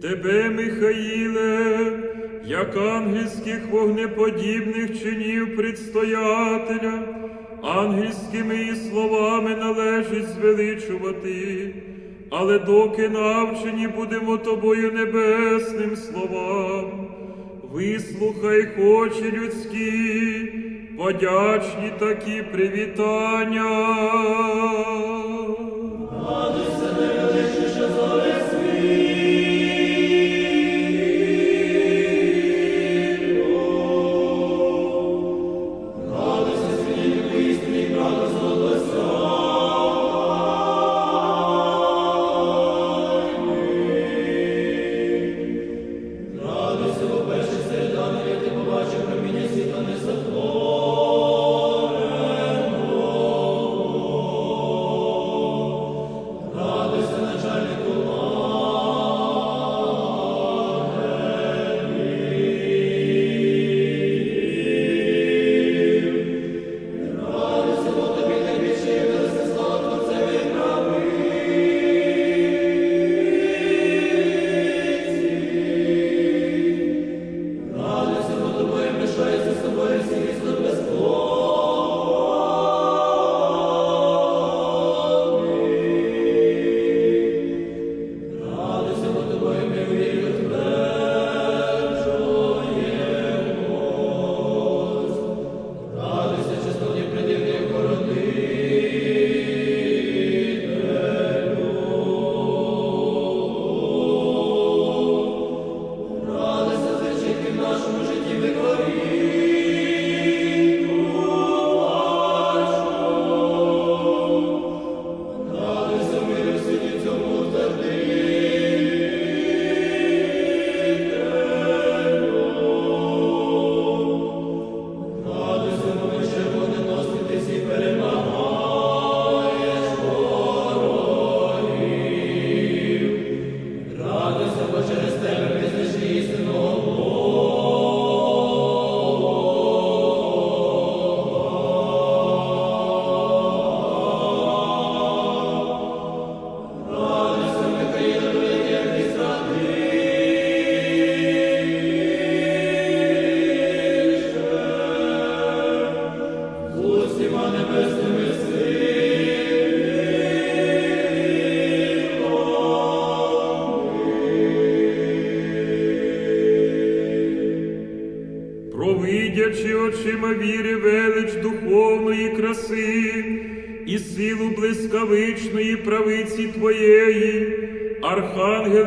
Тебе, Михаїле, як ангельських вогнеподібних чинів предстоятеля, ангельськими і словами належить звеличувати, але доки навчені будемо тобою небесним словам, вислухай очі людські, подячні такі привітання.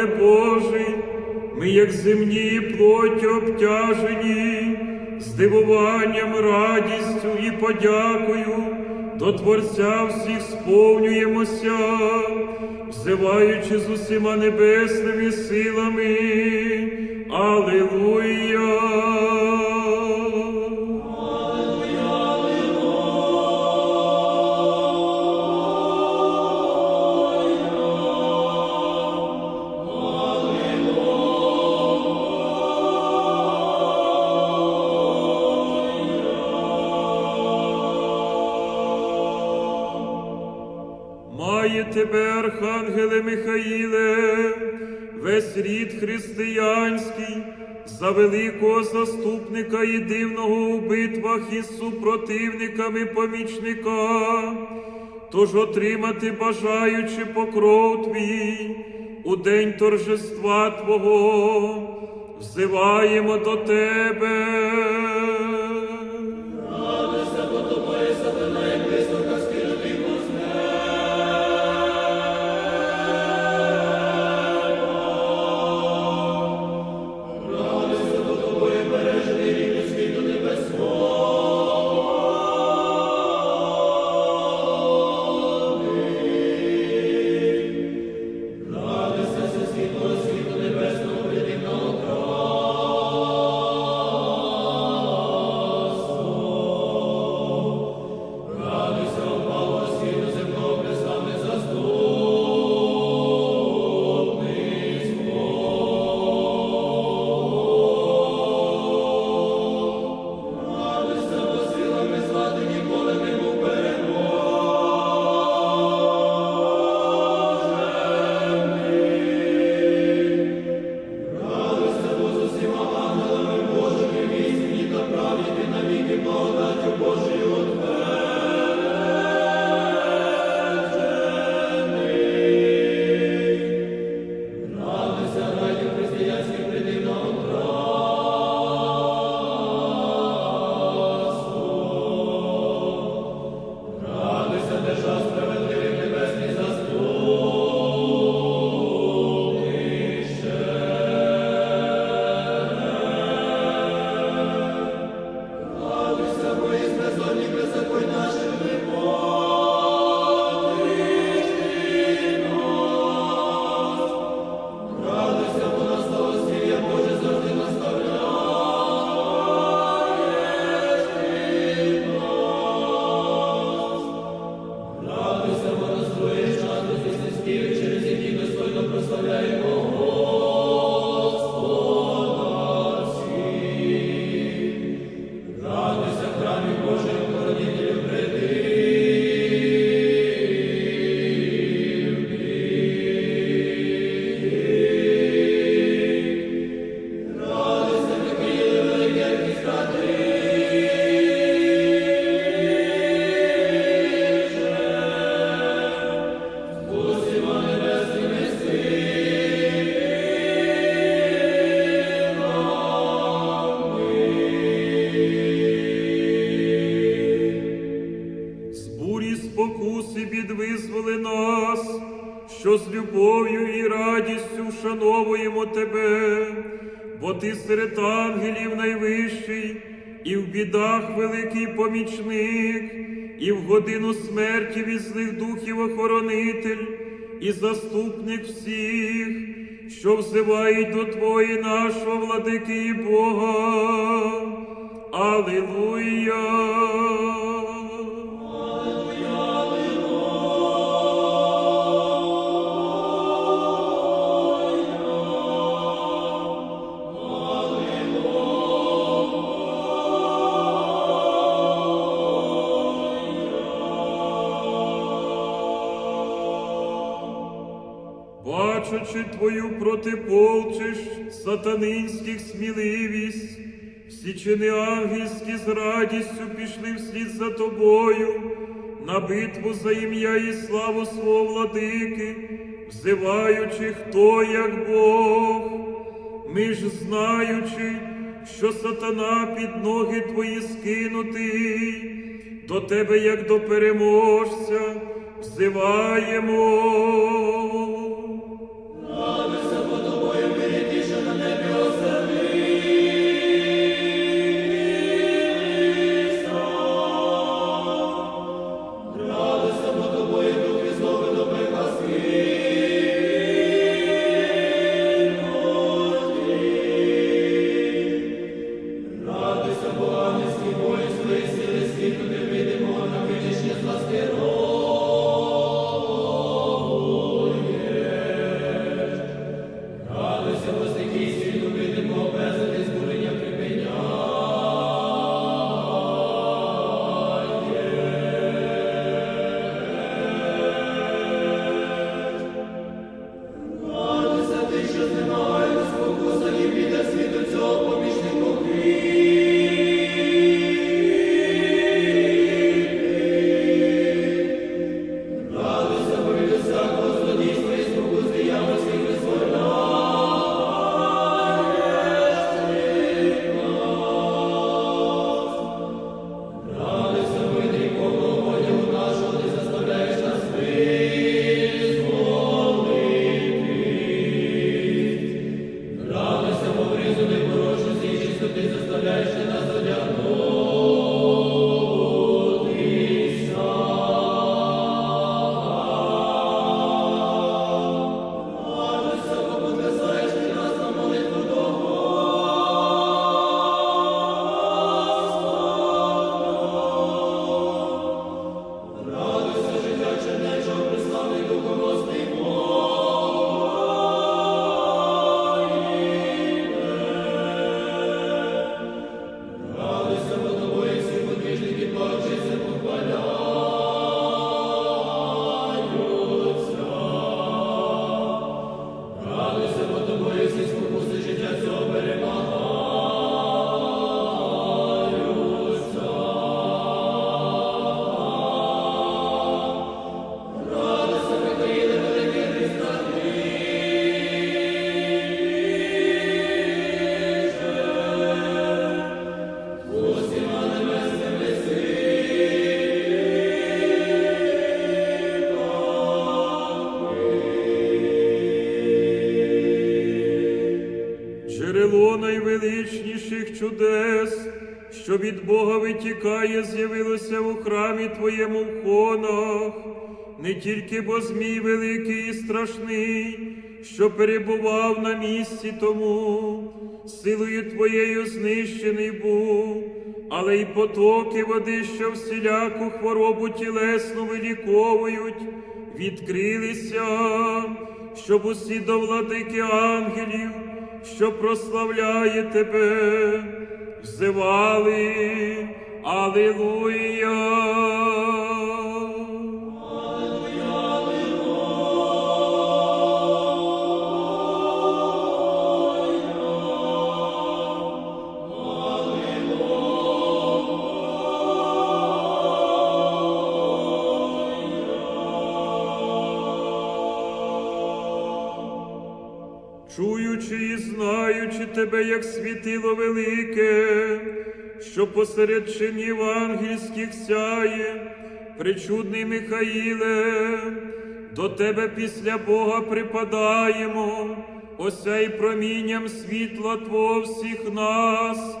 Архангеле Божий, ми, як земні плоті обтяжені, здивуванням, радістю і подякою до Творця всіх сповнюємося, взиваючи з усіма небесними силами. Великого заступника і дивного у битвах із супротивниками помічника, тож отримати бажаючи покров твій у день торжества Твого, взиваємо до тебе. Ангелів найвищий, і в бідах великий помічник, і в годину смерті від духів охоронитель, і заступник всіх, що взивають до Твої нашого владики і Бога. Аллилуйя! Твою протиполчиш сатанинських сміливість, всі чини ангельські з радістю пішли вслід за тобою на битву за ім'я і славу свого владики, взиваючи, хто як Бог. Ми ж знаючи, що сатана під ноги твої скинутий, до тебе, як до переможця, взиваємо. Джерело Бога з'явилося у храмі Твоєму в хонах, не тільки бо змій великий і страшний, що перебував на місці тому, силою Твоєю знищений був, але й потоки води, що всіляку хворобу тілесну виліковують, відкрилися, щоб усі до владики ангелів що прославляє тебе, взивали Аллилуйя. Чуючи і знаючи тебе, як світило велике, що посеред чинів ангельських сяє, причудний Михаїле, до тебе після Бога припадаємо, осяй промінням світла Твого всіх нас,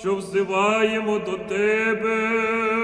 що взиваємо до Тебе.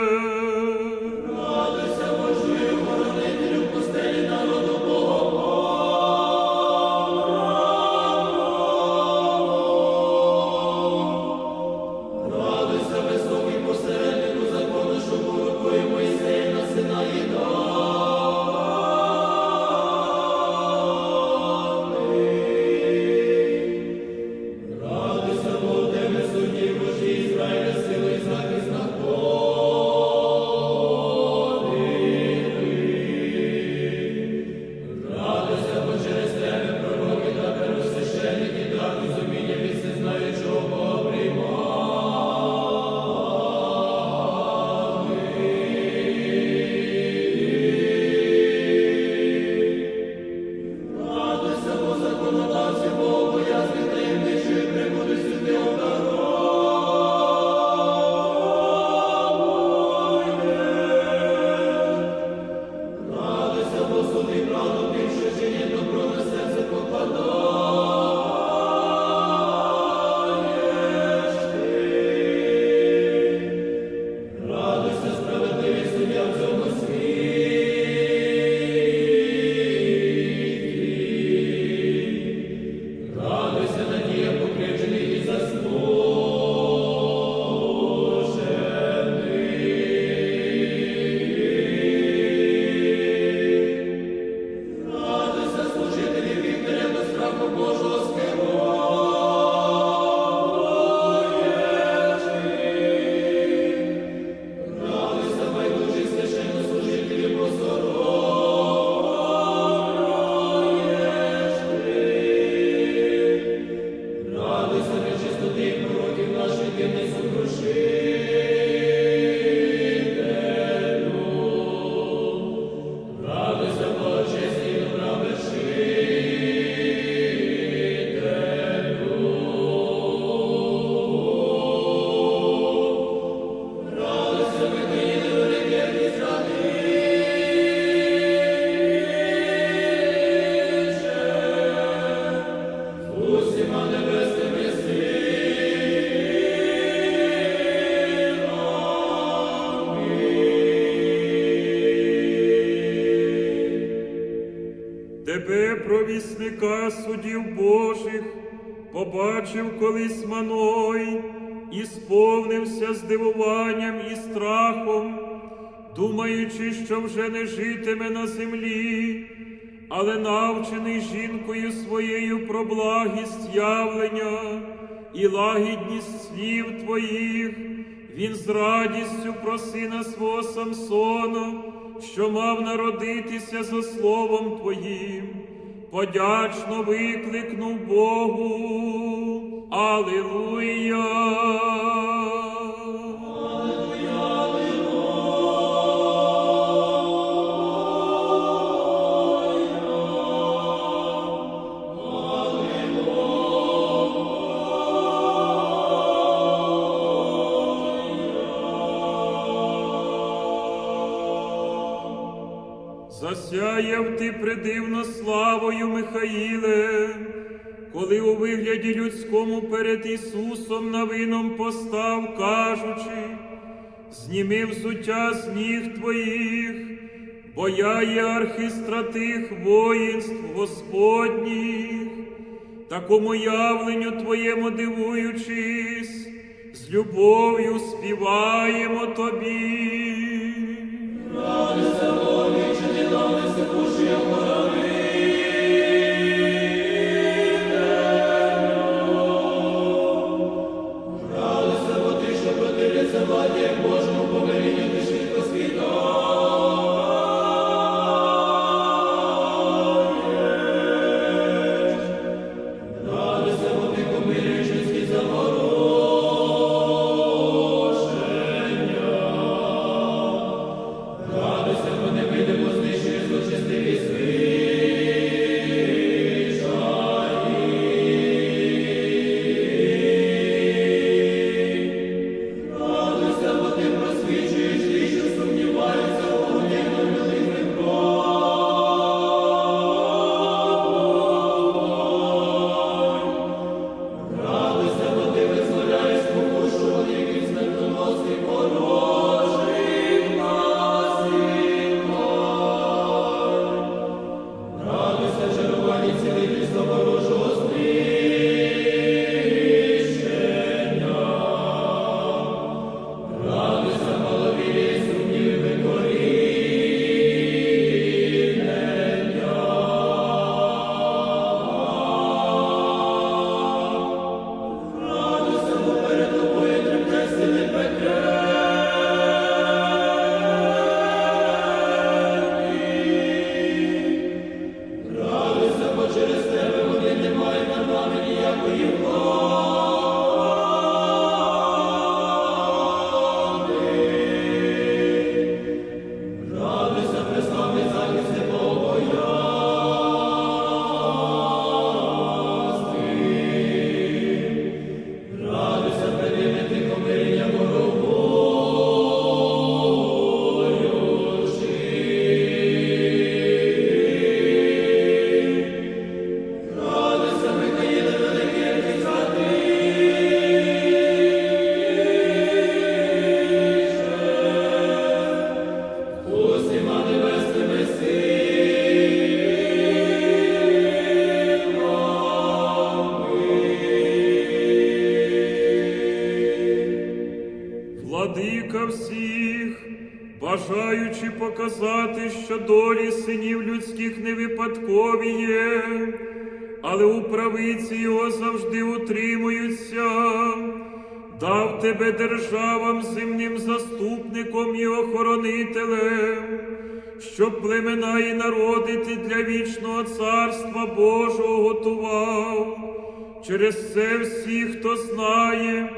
Тебе, судів Божих, побачив колись Маной і сповнився здивуванням і страхом, думаючи, що вже не житиме на землі, але навчений жінкою своєю про благість явлення і лагідність слів твоїх, він з радістю про сина свого Самсона, що мав народитися за словом Твоїм, подячно викликнув Богу. Алілуя! Засяяв ти придивно славою Михаїле, коли у вигляді людському перед Ісусом навином постав, кажучи, зніми взуття з ніг твоїх, бо я є архістратих воїнств Господніх, такому явленню Твоєму дивуючись, з любов'ю співаємо Тобі. бажаючи Божого готував. Через це всі, хто знає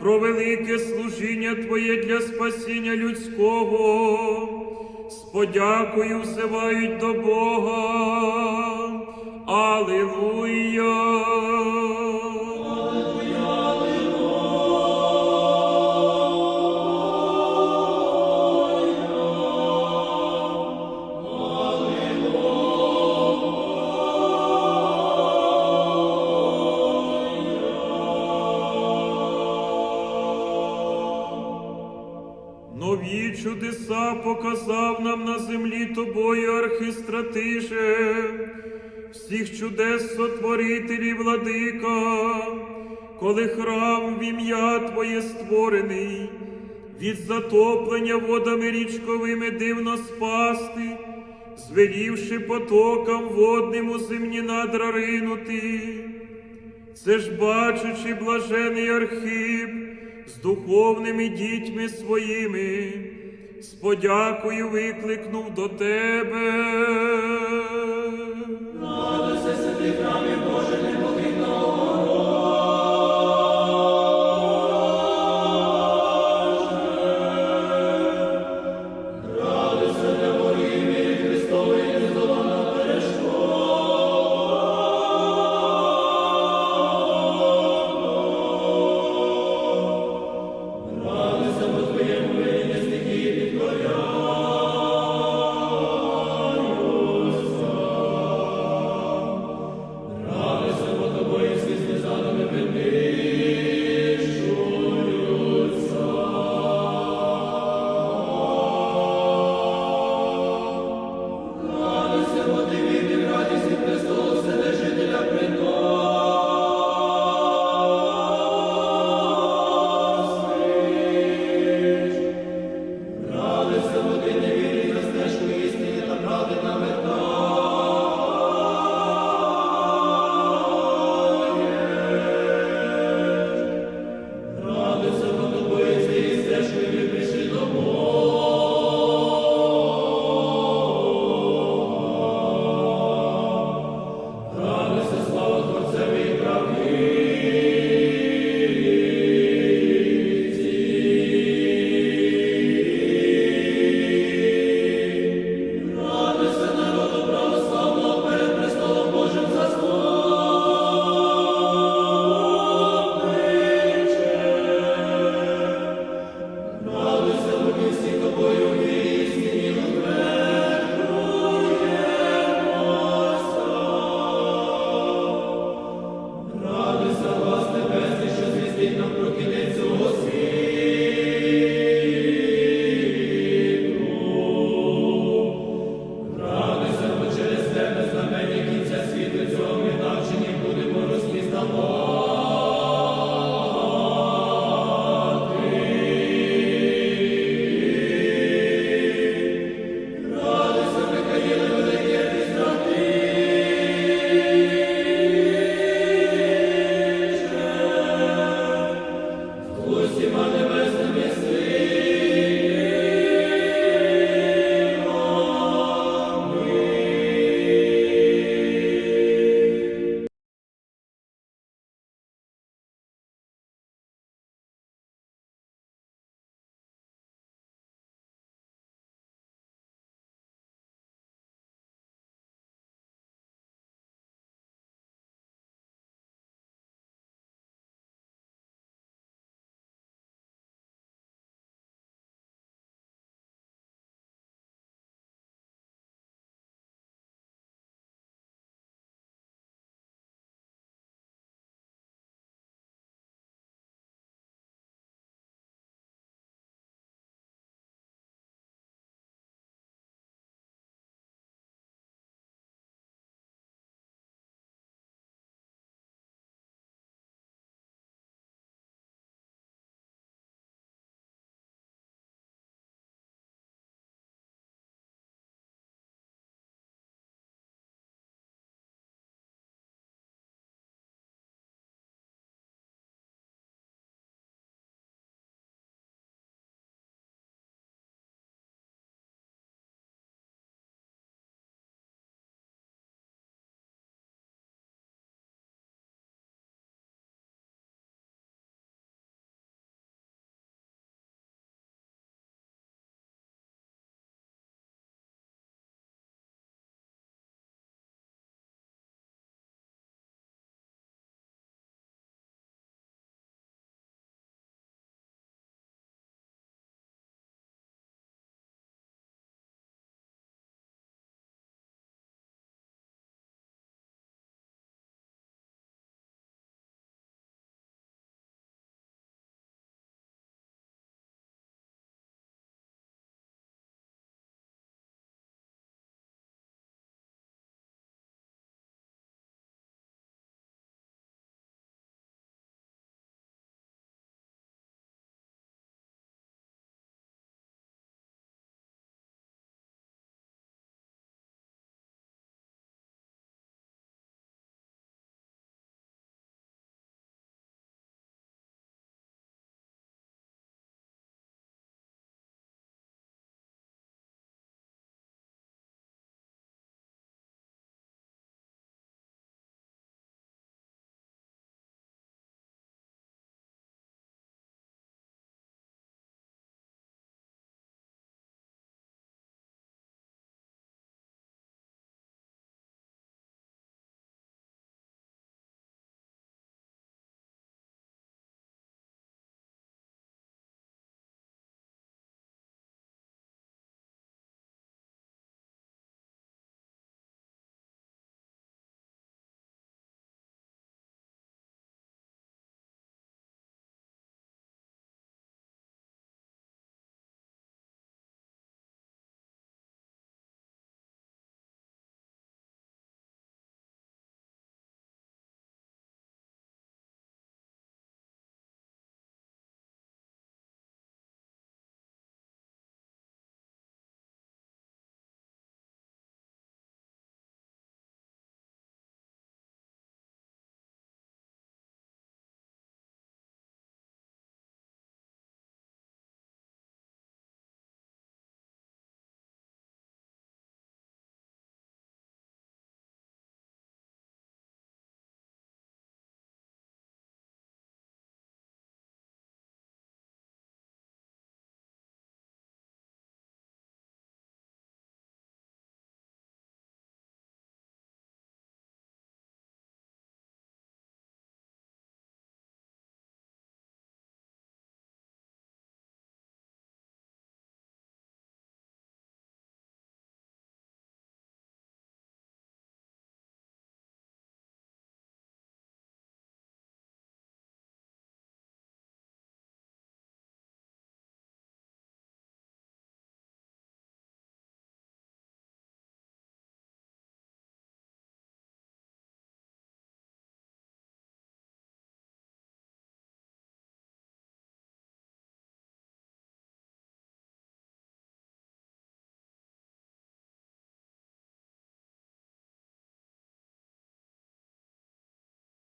про велике служіння Твоє для спасіння людського, з подякою взивають до Бога. Алілуя! Показав нам на землі тобою, архистратиже, всіх чудес сотворителі, владика, коли храм в ім'я Твоє створений, від затоплення водами річковими дивно спасти, звелівши потокам водним у земні надра ринути. Це ж бачучи блажений Архип з духовними дітьми своїми, з подякою викликнув до тебе.